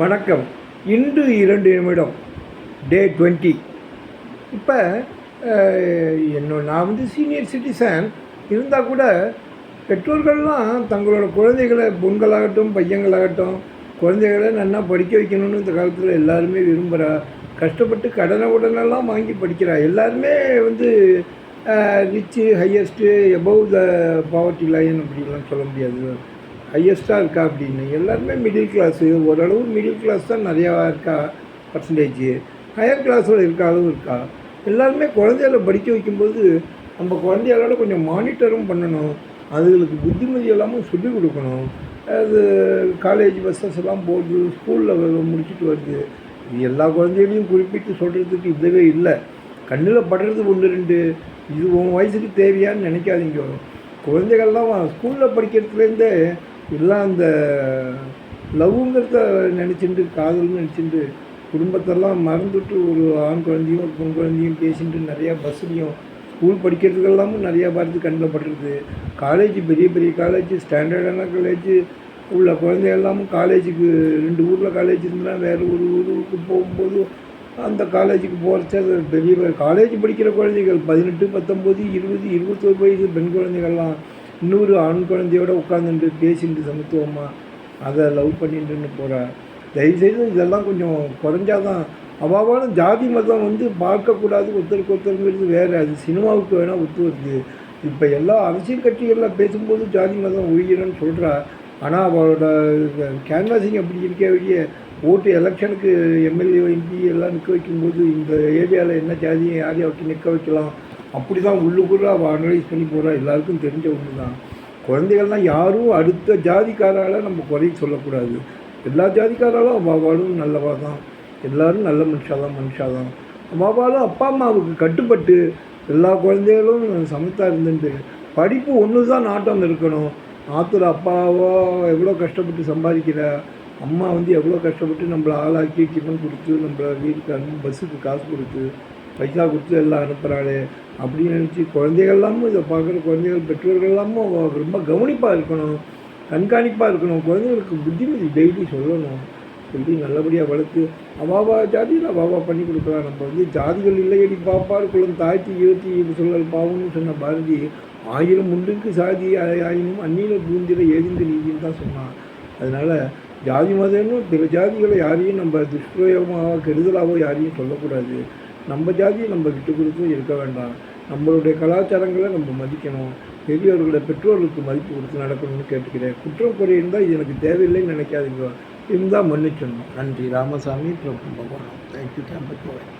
வணக்கம். இன்று இரண்டு நிமிடம். டே டுவெண்ட்டி இப்போ என்னோட நான் வந்து சீனியர் சிட்டிசன் இருந்தால் கூட பெற்றோர்கள்லாம் தங்களோட குழந்தைகளை பொண்களாகட்டும் பையங்களாகட்டும் குழந்தைகளை நல்லா படிக்க வைக்கணும்னு இந்த காலத்தில் எல்லாருமே விரும்புகிறா கஷ்டப்பட்டு கடனை உடனெல்லாம் வாங்கி படிக்கிறா. எல்லாருமே வந்து rich highest above the poverty line அப்படிலாம் சொல்ல முடியாது. ஹையஸ்ட்டாக இருக்கா அப்படின்னு? எல்லாருமே மிடில் கிளாஸு ஓரளவு மிடில் கிளாஸ் தான் நிறையா இருக்கா பர்சன்டேஜ் ஹையர் கிளாஸில் இருக்க அளவு இருக்கா? எல்லாருமே குழந்தைகள படிக்க வைக்கும்போது நம்ம குழந்தைகளோட கொஞ்சம் மானிட்டரும் பண்ணணும். அதுகளுக்கு புத்திமதி எல்லாமும் சொல்லிக் கொடுக்கணும். அது காலேஜ் பஸ்ஸஸ் எல்லாம் போகுது ஸ்கூலில் முடிச்சுட்டு வருது. இது எல்லா குழந்தைகளையும் குறிப்பிட்டு சொல்கிறதுக்கு இதுவே இல்லை. கண்ணில் படுறது ஒன்று ரெண்டு. இது உன் வயசுக்கு தேவையான்னு நினைக்காதீங்க. குழந்தைகள்லாம் ஸ்கூலில் படிக்கிறதுலேருந்தே எல்லாம் அந்த லவ்ங்கிறத நினச்சிட்டு காதல்னு நினச்சிட்டு குடும்பத்தெல்லாம் மறந்துட்டு ஒரு ஆண் குழந்தையும் ஒரு பெண் குழந்தையும் பேசிட்டு நிறையா பஸ்ஸுலேயும் ஸ்கூல் படிக்கிறதுக்கெல்லாமும் நிறையா பார்த்து கண்ணில் காலேஜ் பெரிய பெரிய காலேஜ் ஸ்டாண்டர்டான காலேஜ் உள்ள குழந்தை எல்லாமும் காலேஜுக்கு ரெண்டு ஊரில் காலேஜ் இருந்தால் வேறு ஒரு ஊருக்கு போகும்போது அந்த காலேஜுக்கு போகிறச்ச அது பெரிய காலேஜ் படிக்கிற குழந்தைகள் பதினெட்டு பத்தொம்போது இருபது இருபத்தோரு வயசு பெண் குழந்தைகள்லாம் இன்னொரு ஆண் குழந்தையோட உட்காந்துட்டு பேசிட்டு சமத்துவமாக அதை லவ் பண்ணிட்டுன்னு போகிறாள் தயவுசெய்து இதெல்லாம் கொஞ்சம் குறைஞ்சாதான் அவாவாலும் ஜாதி மதம் வந்து பார்க்கக்கூடாது ஒருத்தருக்கு ஒருத்தருங்கிறது வேறு. அது சினிமாவுக்கு வேணால் ஒத்து வருது. இப்போ எல்லா அரசியல் கட்சிகளில் பேசும்போது ஜாதி மதம் ஒழிகிறன்னு சொல்கிறா ஆனால் அவளோட கேன்வாசிங் அப்படி இருக்க வழிய ஓட்டு எலெக்ஷனுக்கு எம்எல்ஏ எம்பி எல்லாம் நிற்க வைக்கும்போது இந்த ஏரியாவில் என்ன ஜாதியை யார் யாருக்கு நிற்க வைக்கலாம்? அப்படி தான் உள்ளுக்குள்ளே அவள் அனலைஸ் பண்ணி போகிறா எல்லாருக்கும் தெரிஞ்ச ஒன்று தான் குழந்தைகள்லாம் யாரும் அடுத்த ஜாதிக்காரால் நம்ம குறை சொல்லக்கூடாது. எல்லா ஜாதிக்காராலும் அவ்வாவாலும் நல்லவா தான் எல்லோரும் நல்ல மனுஷா தான் மனுஷா தான் அவ்வாவாலும் அப்பா அம்மாவுக்கு கட்டுப்பட்டு எல்லா குழந்தைகளும் சமத்தாக இருந்துட்டு படிப்பு ஒன்று தான் நாட்டம் இருக்கணும். ஆற்றுல அப்பாவோ எவ்வளோ கஷ்டப்பட்டு சம்பாதிக்கிற? அம்மா வந்து எவ்வளோ கஷ்டப்பட்டு நம்மளை ஆளாக்கி டிஃபன் கொடுத்து நம்மளை வீட்டுக்கு அனுப்பி பஸ்ஸுக்கு காசு கொடுத்து பைசா கொடுத்து எல்லாம் அனுப்புகிறாளே அப்படின்னு நினச்சி குழந்தைகள்லாமும் இதை பார்க்குற குழந்தைகள் பெற்றோர்கள் எல்லாமும் ரொம்ப கவனிப்பாக இருக்கணும் கண்காணிப்பாக இருக்கணும் குழந்தைங்களுக்கு புத்திமதி டெய்லி சொல்லணும் சொல்லி நல்லபடியாக வளர்த்து அவாவா ஜாதியில் அவாவா பண்ணி கொடுக்கலாம் நம்ம வந்து ஜாதிகள் இல்லையடி பாப்பார் குளம் தாய்ச்சி இருத்தி இது சொல்லல் பாவம்னு சொன்ன பாரதி ஆயிரம் உண்டுக்கு சாதி ஆயினும் அந்நியில் பூந்திர ஏதிந்த நீதின்னு தான் சொன்னான். அதனால் ஜாதி மதம்னு பிற ஜாதிகளை யாரையும் நம்ம துஷ்பிரயோகமாக கெடுதலாகவோ யாரையும் சொல்லக்கூடாது. நம்ம ஜாதியை நம்ம விட்டு கொடுத்து இருக்க வேண்டாம். நம்மளுடைய கலாச்சாரங்களை நம்ம மதிக்கணும். பெரியவர்களோட பெற்றோர்களுக்கு மதிப்பு கொடுத்து நடக்கணும்னு கேட்டுக்கிறேன். குற்றம் குறை இருந்தால் இது எனக்கு தேவையில்லைன்னு நினைக்காதீங்க. இருந்தால் மன்னிச்சிடணும் நன்றி. ராமசாமி பிரபு பகவான். Thank you campus